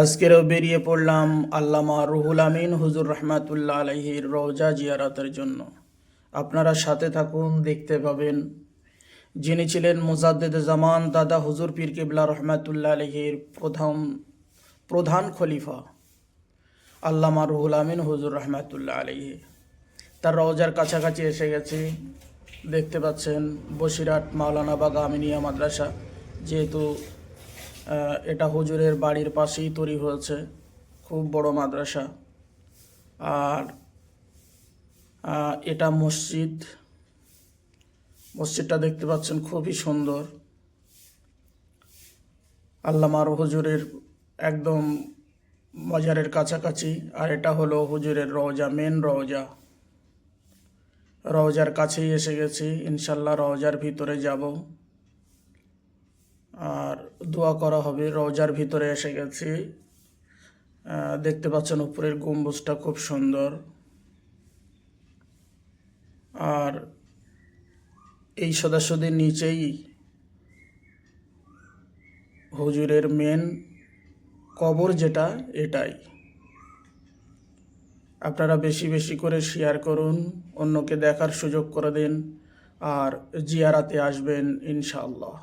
আজকেরও বেরিয়ে পড়লাম আল্লামা রুহুল আমিন হুজুর রহমাতুল্লাহ আলহির রওজা জিয়ারতের জন্য। আপনারা সাথে থাকুন, দেখতে পাবেন। যিনি ছিলেন মুজাদ্দেদ জামান দাদা হুজুর পীর কিবলা রহমাতুল্লাহ আলহির প্রধান প্রধান খলিফা আল্লামা রুহুল আমিন হুজুর রহমাতুল্লাহ আলহি তার রওজার কাছাকাছি এসে গেছি। দেখতে পাচ্ছেন বসিরহাট মাওলানা বাগ আমিনিয়া মাদ্রাসা, যেহেতু এটা হুজুরের বাড়ির পাশেই তৈরি হয়েছে, খুব বড় মাদ্রাসা। আর এটা মসজিদ। মসজিদটা দেখতে পাচ্ছেন খুবই সুন্দর। আল্লামার হুজুরের একদম মজারের কাছাকাছি, আর এটা হলো হুজুরের রওজা মেন রওজা। রওজার কাছেই এসে গেছি, ইনশাল্লাহ রওজার ভিতরে যাব। দোয়া করা হবে রওজার ভিতরে এসে গেছি। দেখতে পাচ্ছেন উপরের গম্বুজটা খুব সুন্দর। আর এই সদস্যদের নিচেই হুজুরের মেন কবর যেটা, এটাই। আপনারা বেশি বেশি করে শেয়ার করুন, অন্যকে দেখার সুযোগ করে দিন, আর জিয়ারাতে আসবেন ইনশাআল্লাহ।